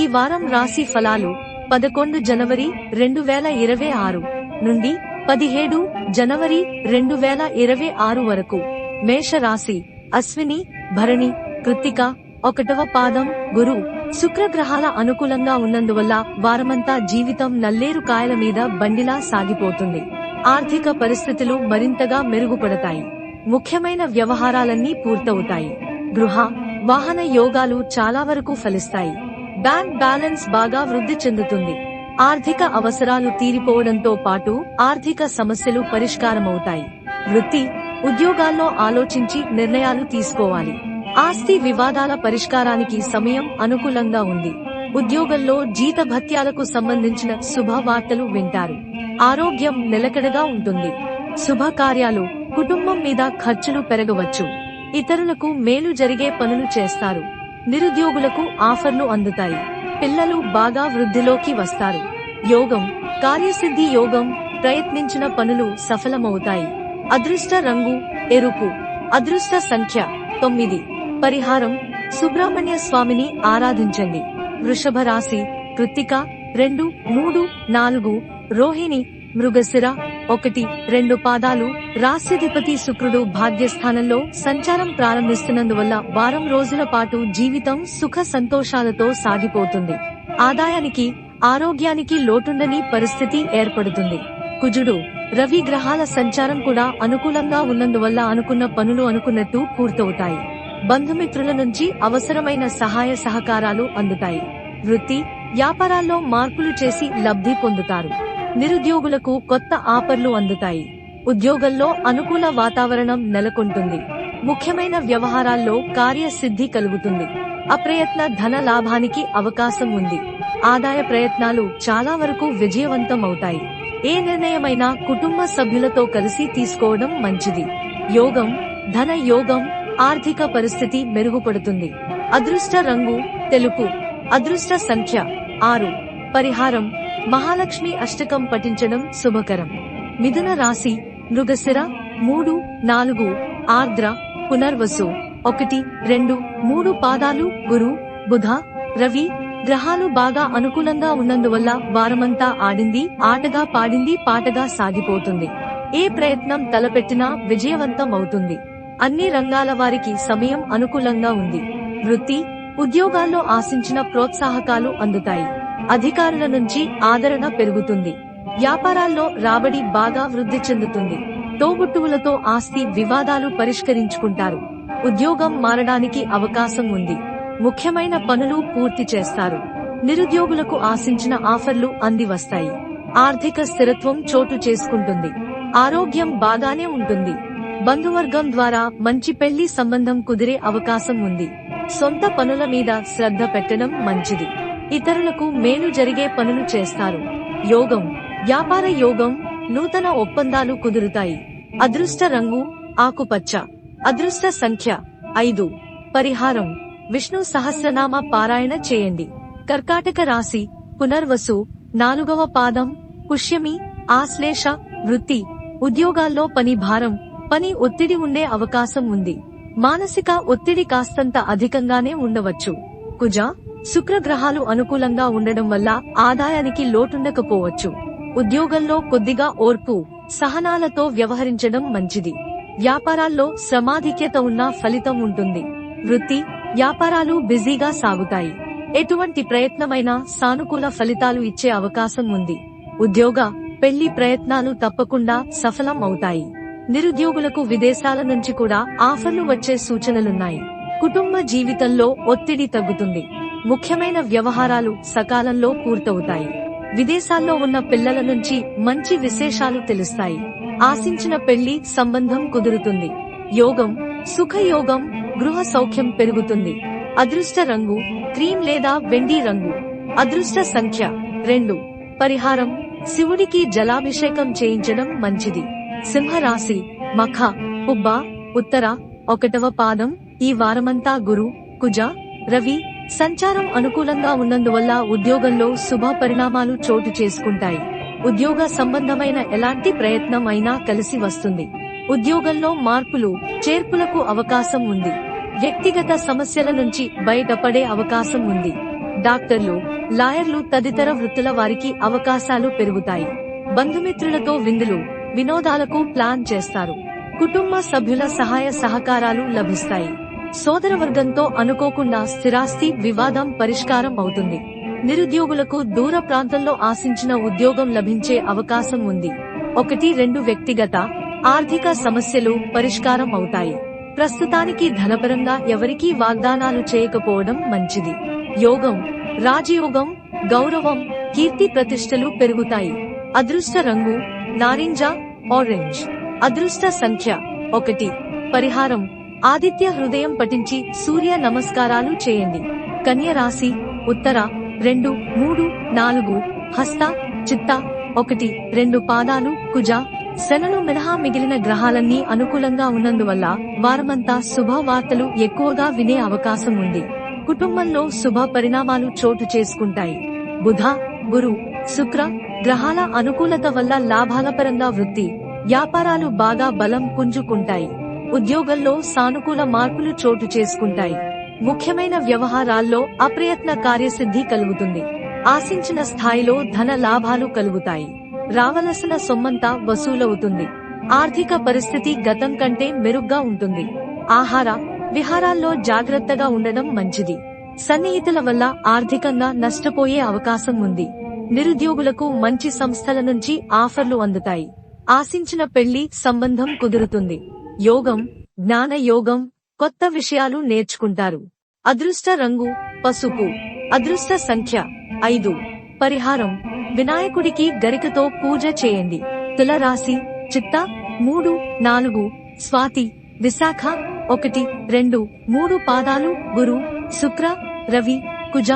ఈ వారం రాశి ఫలాలు పదకొండు జనవరి రెండు వేల ఇరవై ఆరు నుండి పదిహేడు జనవరి రెండు వేల ఇరవై ఆరు వరకు. మేష రాశి అశ్విని భరణి కృత్తిక ఒకటవ పాదం గురు శుక్రగ్రహాల అనుకూలంగా ఉన్నందువల్ల వారమంతా జీవితం నల్లేరు కాయల మీద బండిలా సాగిపోతుంది. ఆర్థిక పరిస్థితులు మరింతగా మెరుగుపడతాయి. ముఖ్యమైన వ్యవహారాలన్నీ పూర్తవుతాయి. గృహ వాహన యోగాలు చాలా వరకు ఫలిస్తాయి. బ్యాంక్ బ్యాలెన్స్ బాగా వృద్ధి చెందుతుంది. ఆర్థిక అవసరాలు తీరిపోవడంతో పాటు ఆర్థిక సమస్యలు పరిష్కారమవుతాయి. వృత్తి ఉద్యోగాల్లో ఆలోచించి నిర్ణయాలు తీసుకోవాలి. ఆస్తి వివాదాల పరిష్కారానికి సమయం అనుకూలంగా ఉంది. ఉద్యోగంలో జీతభత్యాలకు సంబంధించిన శుభవార్తలు వింటారు. ఆరోగ్యం నిలకడగా ఉంటుంది. శుభకార్యాలు కుటుంబం మీద ఖర్చులు పెరగవచ్చు. ఇతరులకు మేలు జరిగే పనులు చేస్తారు. నిరుద్యోగులకు ఆఫర్లు అందుతాయి. పిల్లలు బాగా వృద్ధిలోకి వస్తారు. యోగం కార్యసిద్ధి యోగం ప్రయత్నించిన పనులు సఫలమవుతాయి. అదృష్ట రంగు ఎరుపు. అదృష్ట సంఖ్య తొమ్మిది. పరిహారం సుబ్రహ్మణ్య స్వామిని ఆరాధించండి. వృషభ రాశి కృత్తిక రెండు మూడు నాలుగు రోహిణి మృగశిర ఒకటి రెండు పాదాలు రాస్యాధిపతి శుక్రుడు భాగ్యస్థానంలో సంచారం ప్రారంభిస్తున్నందువల్ల వారం రోజుల పాటు జీవితం సుఖ సంతోషాలతో సాగిపోతుంది. ఆదాయానికి ఆరోగ్యానికి లోటుండని పరిస్థితి ఏర్పడుతుంది. కుజుడు రవి గ్రహాల సంచారం కూడా అనుకూలంగా ఉన్నందువల్ల అనుకున్న పనులు అనుకున్నట్టు పూర్తవుతాయి. బంధుమిత్రుల నుంచి అవసరమైన సహాయ సహకారాలు అందుతాయి. వృత్తి వ్యాపారాల్లో మార్పులు చేసి లబ్ధి పొందుతారు. నిరుద్యోగులకు కొత్త ఆఫర్లు అందుతాయి. ఉద్యోగంలో అనుకూల వాతావరణం నెలకొంటుంది. ముఖ్యమైన వ్యవహారాల్లో కార్యసిద్ధి కలుగుతుంది. అప్రయత్న ధన లాభానికి అవకాశం ఉంది. ఆదాయ ప్రయత్నాలు చాలా వరకు విజయవంతం అవుతాయి ఏ నిర్ణయమైనా కుటుంబ సభ్యులతో కలిసి తీసుకోవడం మంచిది. యోగం ధన యోగం ఆర్థిక పరిస్థితి మెరుగుపడుతుంది. అదృష్ట రంగు తెలుపు. అదృష్ట సంఖ్య ఆరు. పరిహారం మహాలక్ష్మి అష్టకం పఠించడం శుభకరం. మిథున రాశి మృగశిర మూడు నాలుగు ఆర్ద్ర పునర్వసు ఒకటి రెండు మూడు పాదాలు గురు బుధ రవి గ్రహాలు బాగా అనుకూలంగా ఉన్నందువల్ల వారమంతా ఆడింది ఆటగా పాడింది పాటగా సాగిపోతుంది. ఏ ప్రయత్నం తలపెట్టినా విజయవంతం అవుతుంది అన్ని రంగాల వారికి సమయం అనుకూలంగా ఉంది. వృత్తి ఉద్యోగాల్లో ఆశించిన ప్రోత్సాహకాలు అందుతాయి. అధికారుల నుంచి ఆదరణ పెరుగుతుంది. వ్యాపారాల్లో రాబడి బాగా వృద్ధి చెందుతుంది. తోబుట్టువులతో ఆస్తి వివాదాలు పరిష్కరించుకుంటారు. ఉద్యోగం మారడానికి అవకాశం ఉంది. ముఖ్యమైన పనులు పూర్తి చేస్తారు. నిరుద్యోగులకు ఆశించిన ఆఫర్లు అంది వస్తాయి. ఆర్థిక స్థిరత్వం చోటు చేసుకుంటుంది. ఆరోగ్యం బాగానే ఉంటుంది. బంధువర్గం ద్వారా మంచి పెళ్ళి సంబంధం కుదిరే అవకాశం ఉంది. సొంత పనుల మీద శ్రద్ధ పెట్టడం మంచిది. ఇతరులకు మేలు జరిగే పనులు చేస్తారు. యోగం. వ్యాపార యోగం నూతన ఒప్పందాలు కుదురుతాయి. అదృష్ట రంగు ఆకుపచ్చ. అదృష్ట సంఖ్య. ఐదు. పరిహారం. విష్ణు సహస్రనామ పారాయణ చేయండి. కర్కాటక రాశి పునర్వసు నాలుగవ పాదం పుష్యమి ఆశ్లేష వృత్తి. ఉద్యోగాల్లో పని భారం పని ఒత్తిడి ఉండే అవకాశం ఉంది. మానసిక ఒత్తిడి కాస్తంత అధికంగానే ఉండవచ్చు. కుజ. శుక్రగ్రహాలు అనుకూలంగా ఉండడం వల్ల ఆదాయానికి లోటుండకపోవచ్చు. ఉద్యోగంలో కొద్దిగా ఓర్పు సహనాలతో వ్యవహరించడం మంచిది. వ్యాపారాల్లో సమాధిక్యత ఉన్న ఫలితం ఉంటుంది. వృత్తి వ్యాపారాలు బిజీగా సాగుతాయి. ఎటువంటి ప్రయత్నమైనా సానుకూల ఫలితాలు ఇచ్చే అవకాశం ఉంది. ఉద్యోగ పెళ్ళి ప్రయత్నాలు తప్పకుండా సఫలం అవుతాయి. నిరుద్యోగులకు విదేశాల నుంచి కూడా ఆఫర్లు వచ్చే సూచనలున్నాయి. కుటుంబ జీవితంలో ఒత్తిడి తగ్గుతుంది. ముఖ్యమైన వ్యవహారాలు సకాలంలో పూర్తవుతాయి. విదేశాల్లో ఉన్న పిల్లల నుంచి మంచి విశేషాలు తెలుస్తాయి. ఆశించిన పెళ్ళి సంబంధం కుదురుతుంది. యోగం సుఖయోగం గృహ సౌఖ్యం పెరుగుతుంది. అదృష్ట రంగు క్రీమ్ లేదా వెండి రంగు. అదృష్ట సంఖ్య రెండు. పరిహారం శివుడికి జలాభిషేకం చేయించడం మంచిది. సింహరాశి మఖ ఉబ్బ ఉత్తర ఒకటవ పాదం ఈ వారమంతా గురు కుజ రవి సంచారం అనుకూలంగా ఉన్నందువల్ల ఉద్యోగంలో శుభ పరిణామాలు చోటు చేసుకుంటాయి. ఉద్యోగ సంబంధమైన ఎలాంటి ప్రయత్నం అయినా కలిసి వస్తుంది. ఉద్యోగంలో మార్పులు చేర్పులకు అవకాశం ఉంది. వ్యక్తిగత సమస్యల నుంచి బయటపడే అవకాశం ఉంది. డాక్టర్లు లాయర్లు తదితర వృత్తుల వారికి అవకాశాలు పెరుగుతాయి. బంధుమిత్రులతో విందులు వినోదాలకు ప్లాన్ చేస్తారు. కుటుంబ సభ్యుల సహాయ సహకారాలు లభిస్తాయి. సోదరవర్గంతో అనుకోకుండా స్థిరాస్తి వివాదం పరిష్కారం అవుతుంది. నిరుద్యోగులకు దూర ప్రాంతంలో ఆశించిన ఉద్యోగం లభించే అవకాశం ఉంది. ఒకటి రెండు వ్యక్తిగత ఆర్థిక సమస్యలు పరిష్కారం అవుతాయి. ప్రస్తుతానికి ధనపరంగా ఎవరికీ వాగ్దానాలు చేయకపోవడం మంచిది. యోగం రాజయోగం గౌరవం కీర్తి ప్రతిష్టలు పెరుగుతాయి. అదృష్ట రంగు నారింజ ఆరెంజ్. అదృష్ట సంఖ్య ఒకటి. పరిహారం ఆదిత్య హృదయం పఠించి సూర్య నమస్కారాలు చేయండి. కన్య రాశి ఉత్తర రెండు మూడు నాలుగు హస్త చిత్త ఒకటి రెండు పాదాలు కుజ. శనను మినహా మిగిలిన గ్రహాలన్నీ అనుకూలంగా ఉన్నందువల్ల వారమంతా శుభవార్తలు ఎక్కువగా వినే అవకాశం ఉంది. కుటుంబంలో శుభ పరిణామాలు చోటు చేసుకుంటాయి. బుధ గురు శుక్ర గ్రహాల అనుకూలత వల్ల లాభాల పరంగా వృత్తి వ్యాపారాలు బాగా బలం పుంజుకుంటాయి. ఉద్యోగంలో సానుకూల మార్పులు చోటు చేసుకుంటాయి. ముఖ్యమైన వ్యవహారాల్లో అప్రయత్న కార్యసిద్ధి కలుగుతుంది. ఆశించిన స్థాయిలో ధన లాభాలు కలుగుతాయి. రావలసిన సొమ్మంతా వసూలవుతుంది. ఆర్థిక పరిస్థితి గతం కంటే మెరుగ్గా ఉంటుంది. ఆహార విహారాల్లో జాగ్రత్తగా ఉండడం మంచిది. సన్నిహితుల వల్ల ఆర్థికంగా నష్టపోయే అవకాశం ఉంది. నిరుద్యోగులకు మంచి సంస్థల నుంచి ఆఫర్లు అందుతాయి. ఆశించిన పెళ్ళి సంబంధం కుదురుతుంది. యోగం జ్ఞాన యోగం కొత్త విషయాలు నేర్చుకుంటారు. అదృష్ట రంగు పసుపు. అదృష్ట సంఖ్య ఐదు. పరిహారం వినాయకుడికి గరికతో పూజ చేయండి. తులరాశి చిత్త మూడు నాలుగు. స్వాతి విశాఖ ఒకటి రెండు. మూడు పాదాలు గురు శుక్ర రవి కుజ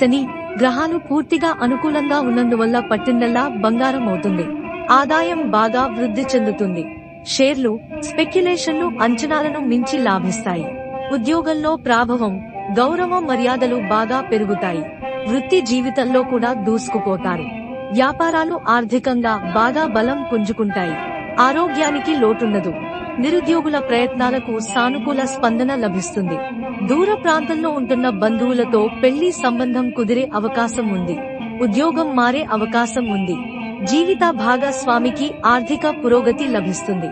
శని. గ్రహాలు పూర్తిగా అనుకూలంగా ఉన్నందువల్ల పట్టిందల్లా బంగారం అవుతుంది. ఆదాయం బాగా వృద్ధి చెందుతుంది. షేర్లు స్పెక్యులేషన్లు అంచనాలను మించి లాభిస్తాయి. ఉద్యోగంలో ప్రాభవం గౌరవ మర్యాదలు బాగా పెరుగుతాయి. వృత్తి జీవితంలో కూడా దూసుకుపోతారు. వ్యాపారాలు ఆర్థికంగా బాగా బలం పుంజుకుంటాయి. ఆరోగ్యానికి లోటుండదు నిరుద్యోగుల ప్రయత్నాలకు సానుకూల స్పందన లభిస్తుంది. దూర ప్రాంతంలో ఉంటున్న బంధువులతో పెళ్ళి సంబంధం కుదిరే అవకాశం ఉంది. ఉద్యోగం మారే అవకాశం ఉంది. జీవిత భాగస్వామికి ఆర్థిక పురోగతి లభిస్తుంది.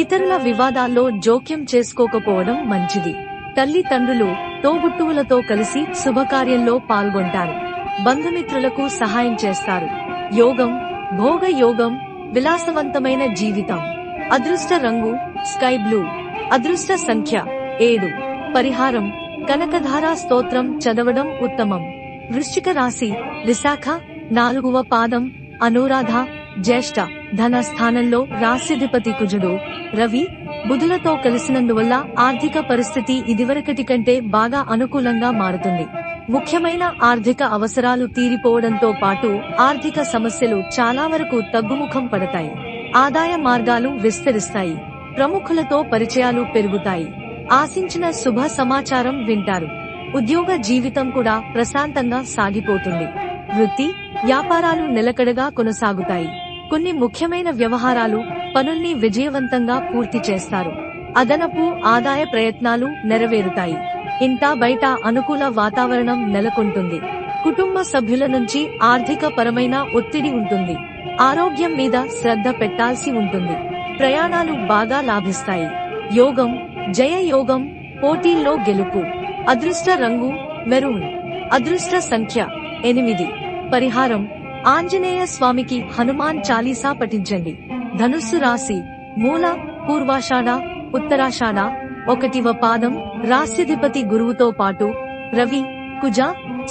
ఇతరుల వివాదాల్లో జోక్యం చేసుకోకపోవడం మంచిది. తల్లిదండ్రులు తోబుట్టువులతో కలిసి శుభకార్యంలో పాల్గొంటారు. బంధుమిత్రులకు సహాయం చేస్తారు. యోగం భోగ యోగం విలాసవంతమైన జీవితం. అదృష్ట రంగు స్కై బ్లూ. అదృష్ట సంఖ్య ఏడు. పరిహారం కనకధారా స్తోత్రం చదవడం ఉత్తమం. వృశ్చిక రాశి విశాఖ నాలుగవ పాదం అనురాధ జ్యేష్ఠ ధన స్థానంలో రాస్యాధిపతి కుజుడు రవి బుధులతో కలిసినందువల్ల ఆర్థిక పరిస్థితి ఇదివరకటి కంటే బాగా అనుకూలంగా మారుతుంది. ముఖ్యమైన ఆర్థిక అవసరాలు తీరిపోవడంతో పాటు ఆర్థిక సమస్యలు చాలా వరకు తగ్గుముఖం పడతాయి. ఆదాయ మార్గాలు విస్తరిస్తాయి. ప్రముఖులతో పరిచయాలు పెరుగుతాయి. ఆశించిన శుభ సమాచారం వింటారు. ఉద్యోగ జీవితం కూడా ప్రశాంతంగా సాగిపోతుంది. వృత్తి వ్యాపారాలు నిలకడగా కొనసాగుతాయి. కొన్ని ముఖ్యమైన వ్యవహారాలు పనుల్ని విజయవంతంగా పూర్తి చేస్తారు. అదనపు ఆదాయ ప్రయత్నాలు నెరవేరుతాయి. ఇంటా బయట అనుకూల వాతావరణం నెలకొంటుంది. కుటుంబ సభ్యుల నుంచి ఆర్థిక పరమైన ఒత్తిడి ఉంటుంది. ఆరోగ్యం మీద శ్రద్ధ పెట్టాల్సి ఉంటుంది. ప్రయాణాలు బాగా లాభిస్తాయి. యోగం జయ యోగం పోటీల్లో గెలుపు. అదృష్ట రంగు మెరూన్. అదృష్ట సంఖ్య ఎనిమిది. పరిహారం. ఆంజనేయ స్వామికి హనుమాన్ చాలీసా పఠించండి. ధనుస్సు రాశి మూల పూర్వాషాఢ ఉత్తరాషాఢ ఒకటివ పాదం రాస్యాధిపతి గురువుతో పాటు రవి కుజ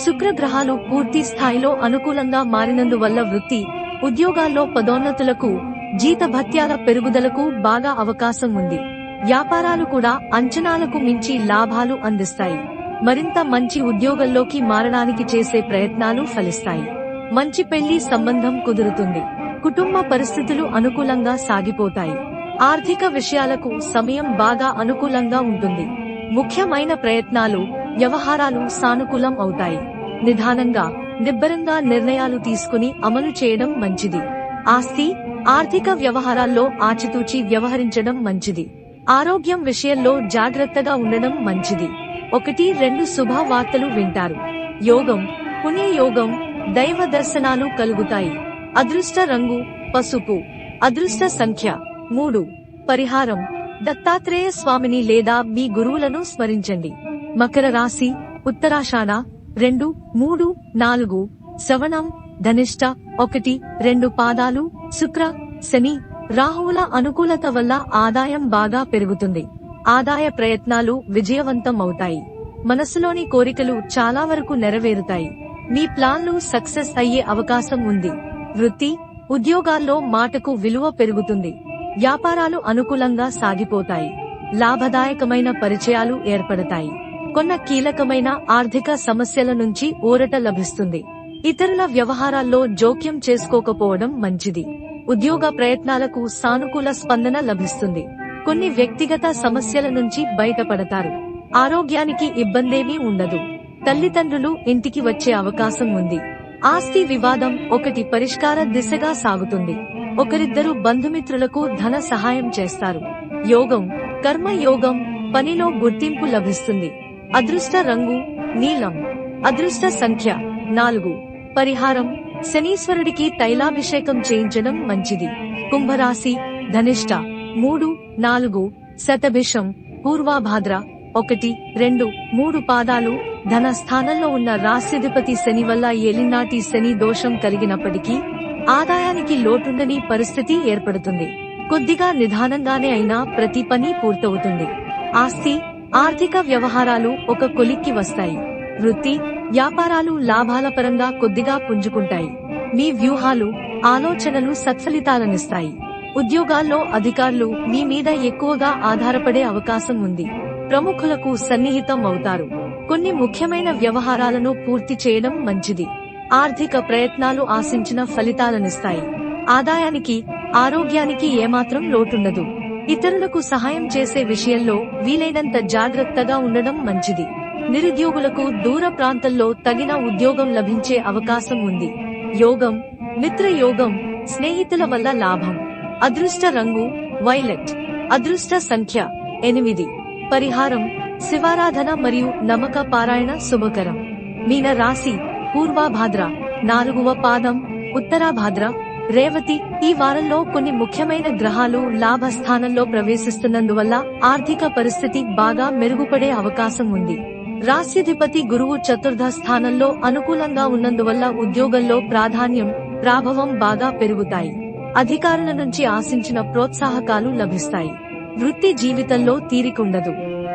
శుక్రగ్రహాలు పూర్తి స్థాయిలో అనుకూలంగా మారినందువల్ల వృత్తి ఉద్యోగాల్లో పదోన్నతులకు జీతభత్యాల పెరుగుదలకు బాగా అవకాశం ఉంది. వ్యాపారాలు కూడా అంచనాలకు మించి లాభాలు అందిస్తాయి. మరింత మంచి ఉద్యోగంలోకి మారడానికి చేసే ప్రయత్నాలు ఫలిస్తాయి. మంచి పెళ్ళి సంబంధం కుదురుతుంది. కుటుంబ పరిస్థితులు అనుకూలంగా సాగిపోతాయి. ఆర్థిక విషయాలకు సమయం బాగా అనుకూలంగా ఉంటుంది. ముఖ్యమైన ప్రయత్నాలు వ్యవహారాలు సానుకూలం అవుతాయి. నిదానంగా నిబ్బరంగా నిర్ణయాలు తీసుకుని అమలు చేయడం మంచిది. ఆస్తి ఆర్థిక వ్యవహారాల్లో ఆచితూచి వ్యవహరించడం మంచిది. ఆరోగ్యం విషయంలో జాగ్రత్తగా ఉండడం మంచిది. ఒకటి రెండు శుభ వార్తలు వింటారు. యోగం పుణ్యయోగం దైవ దర్శనాలు కలుగుతాయి. అదృష్ట రంగు పసుపు. అదృష్ట సంఖ్య మూడు. పరిహారం దత్తాత్రేయ స్వామిని లేదా మీ గురువులను స్మరించండి. మకర రాశి ఉత్తరాషాఢ రెండు మూడు నాలుగు. శ్రవణం ధనిష్ట ఒకటి రెండు పాదాలు శుక్ర శని. రాహువుల అనుకూలత వల్ల ఆదాయం బాగా పెరుగుతుంది. ఆదాయ ప్రయత్నాలు విజయవంతం అవుతాయి మనసులోని కోరికలు చాలా వరకు నెరవేరుతాయి. మీ ప్లాన్లు సక్సెస్ అయ్యే అవకాశం ఉంది. వృత్తి ఉద్యోగాల్లో మాటకు విలువ పెరుగుతుంది. వ్యాపారాలు అనుకూలంగా సాగిపోతాయి. లాభదాయకమైన పరిచయాలు ఏర్పడతాయి. కొన్న కీలకమైన ఆర్థిక సమస్యల నుంచి ఊరట లభిస్తుంది. ఇతరుల వ్యవహారాల్లో జోక్యం చేసుకోకపోవడం మంచిది. ఉద్యోగ ప్రయత్నాలకు సానుకూల స్పందన లభిస్తుంది. కొన్ని వ్యక్తిగత సమస్యల నుంచి బయటపడతారు. ఆరోగ్యానికి ఇబ్బందేమీ ఉండదు. తల్లిదండ్రులు ఇంటికి వచ్చే అవకాశం ఉంది. ఆస్తి వివాదం ఒకటి పరిష్కార దిశగా సాగుతుంది. ఒకరిద్దరు బంధుమిత్రులకు ధన సహాయం చేస్తారు. యోగం కర్మ యోగం పనిలో గుర్తింపు లభిస్తుంది. అదృష్ట రంగు నీలం. అదృష్ట సంఖ్య నాలుగు. పరిహారం శనీశ్వరుడికి తైలాభిషేకం చేయించడం మంచిది. కుంభరాశి ధనిష్ట. మూడు నాలుగు శతభిషం పూర్వాభాద్ర ఒకటి రెండు మూడు పాదాలు ధన స్థానంలో ఉన్న రాశ్యధిపతి శని వల్ల ఏలినాటి శని దోషం కలిగినప్పటికీ ఆదాయానికి లోటుండని పరిస్థితి ఏర్పడుతుంది. కొద్దిగా నిదానంగానే అయినా ప్రతి పని పూర్తవుతుంది. ఆస్తి ఆర్థిక వ్యవహారాలు ఒక కొలిక్కి వస్తాయి. వృత్తి వ్యాపారాలు లాభాల పరంగా కొద్దిగా పుంజుకుంటాయి. మీ వ్యూహాలు ఆలోచనలు సత్ఫలితాలనిస్తాయి. ఉద్యోగాల్లో అధికారులు మీ మీద ఎక్కువగా ఆధారపడే అవకాశం ఉంది. ప్రముఖులకు సన్నిహితం అవుతారు. కొన్ని ముఖ్యమైన వ్యవహారాలను పూర్తి చేయడం మంచిది. ఆర్థిక ప్రయత్నాలు ఆశించిన ఫలితాలనిస్తాయి. ఆదాయానికి ఆరోగ్యానికి ఏమాత్రం లోటుండదు. ఇతరులకు సహాయం చేసే విషయంలో వీలైనంత జాగ్రత్తగా ఉండడం మంచిది. నిరుద్యోగులకు దూర ప్రాంతంలో తగిన ఉద్యోగం లభించే అవకాశం ఉంది. యోగం మిత్ర యోగం స్నేహితుల వల్ల లాభం. అదృష్ట రంగు వైలెట్. అదృష్ట సంఖ్య ఎనిమిది. పరిహారం శివారాధన మరియు నమక పారాయణ శుభకరం. మీన రాశి పూర్వాభాద్ర. నాలుగవ పాదం ఉత్తరాభాద్ర. రేవతి ఈ వారంలో కొన్ని ముఖ్యమైన గ్రహాలు లాభస్థానంలో ప్రవేశిస్తున్నందువల్ల ఆర్థిక పరిస్థితి బాగా మెరుగుపడే అవకాశం ఉంది. రాశ్యధిపతి గురువు చతుర్థ స్థానంలో అనుకూలంగా ఉన్నందువల్ల ఉద్యోగంలో ప్రాధాన్యం ప్రాభవం బాగా పెరుగుతాయి. అధికారుల నుంచి ఆశించిన ప్రోత్సాహకాలు లభిస్తాయి. వృత్తి జీవితంలో తీరికుండదు.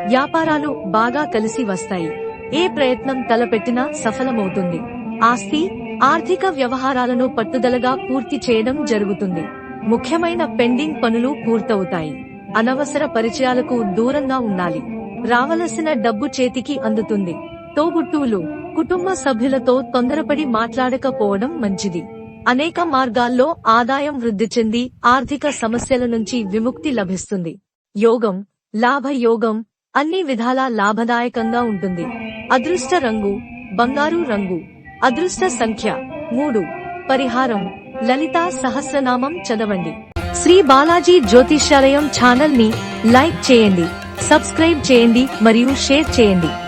వ్యాపారాలు బాగా కలిసి వస్తాయి. ఏ ప్రయత్నం తలపెట్టినా సఫలమవుతుంది. ఆస్తి ఆర్థిక వ్యవహారాలను పట్టుదలగా పూర్తి చేయడం జరుగుతుంది. ముఖ్యమైన పెండింగ్ పనులు పూర్తవుతాయి. అనవసర పరిచయాలకు దూరంగా ఉండాలి. రావలసిన డబ్బు చేతికి అందుతుంది. తోబుట్టువులు కుటుంబ సభ్యులతో తొందరపడి మాట్లాడకపోవడం మంచిది. అనేక మార్గాల్లో ఆదాయం వృద్ధి చెంది ఆర్థిక సమస్యల నుంచి విముక్తి లభిస్తుంది. యోగం లాభ యోగం అన్ని విధాలా లాభదాయకంగా ఉంటుంది. అదృష్ట రంగు బంగారు రంగు అదృష్ట సంఖ్య మూడు. పరిహారం లలిత సహస్రనామం చదవండి. శ్రీ బాలాజీ జ్యోతిష్యాలయం ఛానల్ని లైక్ చేయండి సబ్స్క్రైబ్ చేయండి మరియు షేర్ చేయండి.